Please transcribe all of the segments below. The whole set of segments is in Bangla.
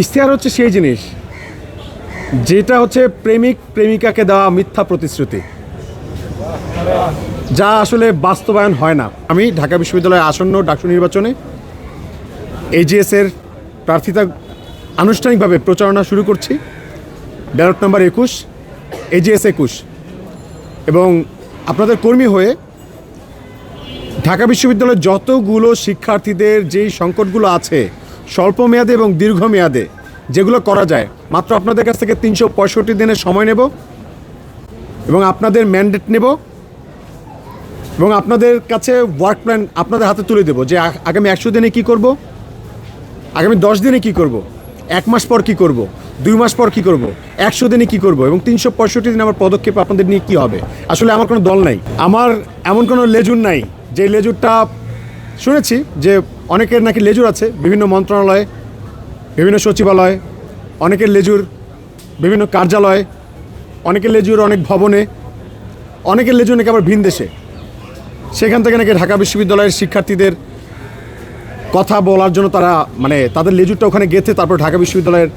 ইশতেহার হচ্ছে সেই জিনিস, যেটা হচ্ছে প্রেমিক প্রেমিকাকে দেওয়া মিথ্যা প্রতিশ্রুতি। যা আসলে বাস্তবায়ন হয় না। আমি ঢাকা বিশ্ববিদ্যালয়ের আসন্ন ডাকসু নির্বাচনে এইচএস এর প্রার্থিতা আনুষ্ঠানিকভাবে প্রচারণা শুরু করছি। ব্যালট নম্বর একুশ এজিএস একুশ। এবং আপনাদের কর্মী হয়ে ঢাকা বিশ্ববিদ্যালয়ের যতগুলো শিক্ষার্থীদের যেই সংকটগুলো আছে স্বল্প মেয়াদে এবং দীর্ঘমেয়াদে যেগুলো করা যায়। মাত্র আপনাদের কাছ থেকে তিনশো পঁয়ষট্টি দিনের সময় নেব এবং আপনাদের ম্যান্ডেট নেব এবং আপনাদের কাছে ওয়ার্ক প্ল্যান আপনাদের হাতে তুলে দেবো যে আগামী একশো দিনে কি করব, আগামী দশ দিনে কি করব, এক মাস পর কি করব, দুই মাস পর কি করব, একশো দিনে কি করব এবং তিনশো পঁয়ষট্টি দিন আমার পদক্ষেপ আপনাদের নিয়ে কি হবে। আসলে আমার কোনো দল নাই। আমার এমন কোনো লেজুর নাই যে লেজুরটা শুনেছি যে অনেকের নাকি লেজুর আছে, বিভিন্ন মন্ত্রণালয়ে, বিভিন্ন সচিবালয়, অনেকের লেজুর বিভিন্ন কার্যালয়, অনেকের লেজুর অনেক ভবনে, অনেকের লেজুর নাকি আবার ভিন দেশে। সেখান থেকে নাকি ঢাকা বিশ্ববিদ্যালয়ের শিক্ষার্থীদের কথা বলার জন্য তারা মানে তাদের লেজুরটা ওখানে গেছে তারপর ঢাকা বিশ্ববিদ্যালয়ের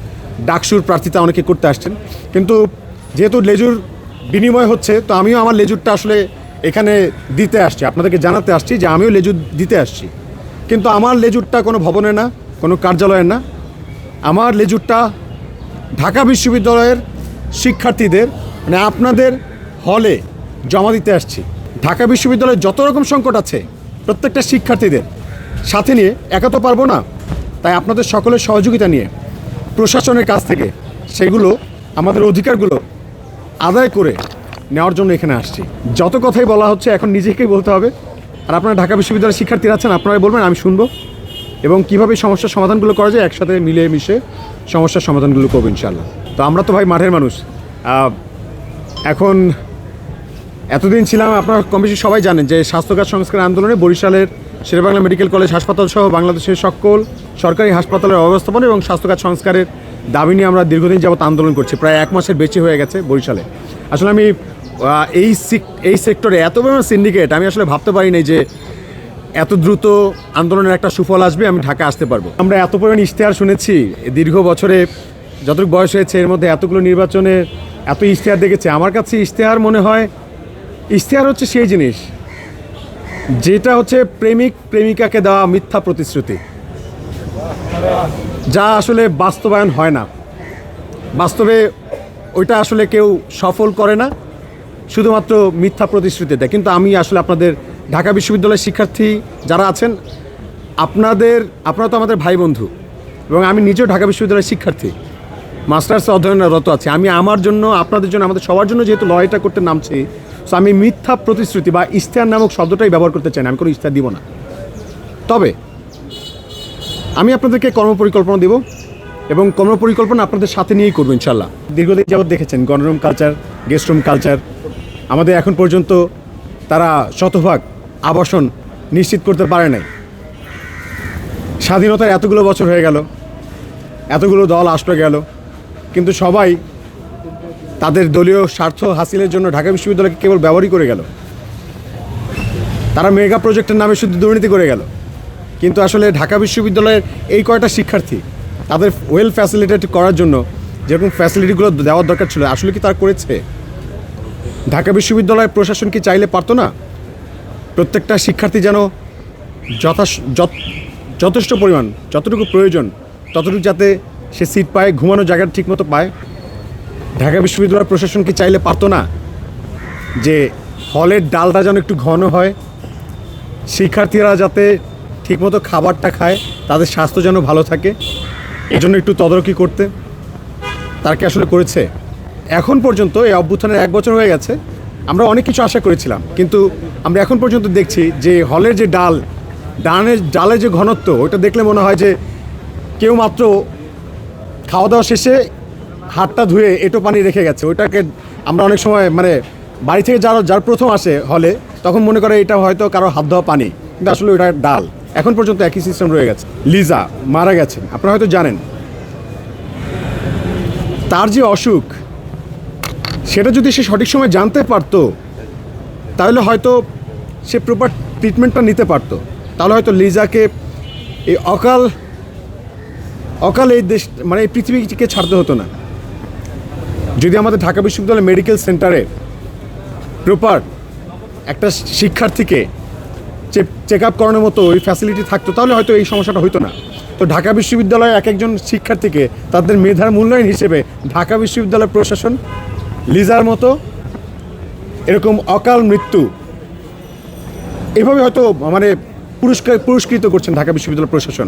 ডাকসুর প্রার্থিতা অনেকে করতে আসছেন। কিন্তু যেহেতু লেজুর বিনিময় হচ্ছে, তো আমিও আমার লেজুরটা আসলে এখানে দিতে আসছি। আপনাদেরকে জানাতে আসছি যে আমিও লেজুর দিতে আসছি। কিন্তু আমার লেজুরটা কোনো ভবনে না, কোনো কার্যালয়ের না। আমার লেজুরটা ঢাকা বিশ্ববিদ্যালয়ের শিক্ষার্থীদের মানে আপনাদের হলে জমা দিতে আসছি। ঢাকা বিশ্ববিদ্যালয়ে যত রকম সংকট আছে, প্রত্যেকটা শিক্ষার্থীদের সাথে নিয়ে একা তো পারব না। তাই আপনাদের সকলের সহযোগিতা নিয়ে প্রশাসনের কাছ থেকে সেগুলো, আমাদের অধিকারগুলো আদায় করে নেওয়ার জন্য এখানে আসছি। যত কথাই বলা হচ্ছে, এখন নিজেকেই বলতে হবে। আর আপনারা ঢাকা বিশ্ববিদ্যালয়ের শিক্ষার্থীরা আছেন আপনারা বলবেন, আমি শুনব। এবং কীভাবে সমস্যার সমাধানগুলো করা যায়, একসাথে মিলে মিশে সমস্যার সমাধানগুলো করব ইনশাল্লাহ তো আমরা তো ভাই মাঠের মানুষ। এখন এতদিন ছিলাম, আপনারা কম বেশি সবাই জানেন যে স্বাস্থ্যকার সংস্কার আন্দোলনে বরিশালের শেরেবাংলা মেডিকেল কলেজ হাসপাতাল সহ বাংলাদেশের সকল সরকারি হাসপাতালের অবস্থাপনা এবং স্বাস্থ্যকার সংস্কারের দাবি নিয়ে আমরা দীর্ঘদিন যাবত আন্দোলন করছি। প্রায় এক মাসের বেশি হয়ে গেছে বরিশালে। আসলে আমি এই এই সেক্টরে এত পরিমাণ সিন্ডিকেট আমি আসলে ভাবতে পারি নাই যে এত দ্রুত আন্দোলনের একটা সুফল আসবে, আমি ঢাকা আসতে পারব। আমরা এত পরিমাণ ইশতেহার শুনেছি, দীর্ঘ বছরে যতটুকু বয়স হয়েছে, এর মধ্যে এতগুলো নির্বাচনে এত ইশতেহার দেখেছে। আমার কাছে ইশতেহার মনে হয়, ইশতেহার হচ্ছে সেই জিনিস, যেটা হচ্ছে প্রেমিক প্রেমিকাকে দেওয়া মিথ্যা প্রতিশ্রুতি। যা আসলে বাস্তবায়ন হয় না। বাস্তবে ওইটা আসলে কেউ সফল করে না। শুধুমাত্র মিথ্যা প্রতিশ্রুতি দেয়। কিন্তু আমি আসলে আপনাদের ঢাকা বিশ্ববিদ্যালয়ের শিক্ষার্থী যারা আছেন, আপনাদের, আপনারা তো আমাদের ভাই বন্ধু এবং আমি নিজেও ঢাকা বিশ্ববিদ্যালয়ের শিক্ষার্থী। মাস্টার্স অধ্যয়নরত আছি। আমি আমার জন্য, আপনাদের জন্য, আমাদের সবার জন্য যেহেতু লড়াইটা করতে নামছি সো আমি মিথ্যা প্রতিশ্রুতি বা ইশতেহার নামক শব্দটাই ব্যবহার করতে চাই না। আমি কোনো ইশতেহার দিব না। তবে আমি আপনাদেরকে কর্মপরিকল্পনা দেব এবং কর্মপরিকল্পনা আপনাদের সাথে নিয়েই করব ইনশাল্লাহ দীর্ঘদিন যাবৎ দেখেছেন গণরুম কালচার, গেস্ট রুম কালচার আমাদের এখন পর্যন্ত তারা শতভাগ আবাসন নিশ্চিত করতে পারে নাই। স্বাধীনতার এতগুলো বছর হয়ে গেল, এতগুলো দল আসতে গেল, কিন্তু সবাই তাদের দলীয় স্বার্থ হাসিলের জন্য ঢাকা বিশ্ববিদ্যালয়কে কেবল ব্যবহারই করে গেল। তারা মেগা প্রজেক্টের নামে শুধু দুর্নীতি করে গেল। কিন্তু আসলে ঢাকা বিশ্ববিদ্যালয়ের এই কয়টা শিক্ষার্থী, তাদের ওয়েল ফ্যাসিলিটেট করার জন্য যেরকম ফ্যাসিলিটিগুলো দেওয়ার দরকার ছিল, আসলে কি তার করেছে? ঢাকা বিশ্ববিদ্যালয়ের প্রশাসন কি চাইলে পারতো না? প্রত্যেকটা শিক্ষার্থী যেন যথা যত- যথেষ্ট পরিমাণ, যতটুকু প্রয়োজন, ততটুকু যাতে সে সিট পায় ঘুমানো জায়গা ঠিকমতো পায়। ঢাকা বিশ্ববিদ্যালয় প্রশাসন কি চাইলে পারতো না যে হলের ডালটা যেন একটু ঘন হয়, শিক্ষার্থীরা যাতে ঠিকমতো খাবারটা খায়, তাদের স্বাস্থ্য যেন ভালো থাকে, এজন্য একটু তদারকি করতে? তারা কি আসলে করেছে? এখন পর্যন্ত এই অভ্যুত্থানের এক বছর হয়ে গেছে, আমরা অনেক কিছু আশা করেছিলাম, কিন্তু আমরা এখন পর্যন্ত দেখছি যে হলের যে ডাল ডানের ডালের যে ঘনত্ব ওটা দেখলে মনে হয় যে কেউ মাত্র খাওয়া দাওয়া শেষে হাতটা ধুয়ে এটো পানি রেখে গেছে। ওইটাকে আমরা অনেক সময় মানে বাড়ি থেকে যারা, যার প্রথম আসে হলে, তখন মনে করে এটা হয়তো কারও হাত ধোয়া পানি, কিন্তু আসলে ওটা ডাল। এখন পর্যন্ত একই সিস্টেম রয়ে গেছে। লিজা মারা গেছেন, আপনারা হয়তো জানেন। তার যে অসুখ সেটা যদি সে সঠিক সময় জানতে পারতো, তাহলে হয়তো সে প্রপার ট্রিটমেন্টটা নিতে পারতো। তাহলে হয়তো লিজাকে এই অকাল অকাল এই দেশ মানে এই পৃথিবীকে ছাড়তে হতো না। যদি আমাদের ঢাকা বিশ্ববিদ্যালয় মেডিকেল সেন্টারে প্রপার একটা শিক্ষার্থীকে চেক আপ করানোর মতো ওই ফ্যাসিলিটি থাকতো, তাহলে হয়তো এই সমস্যাটা হতো না। তো ঢাকা বিশ্ববিদ্যালয়ে এক একজন শিক্ষার্থীকে তাদের মেধার মূল্যায়ন হিসেবে ঢাকা বিশ্ববিদ্যালয় প্রশাসন লিজার মতো এরকম অকাল মৃত্যু। এভাবে হয়তো মানে পুরস্কার পুরস্কৃত করছেন ঢাকা বিশ্ববিদ্যালয় প্রশাসন।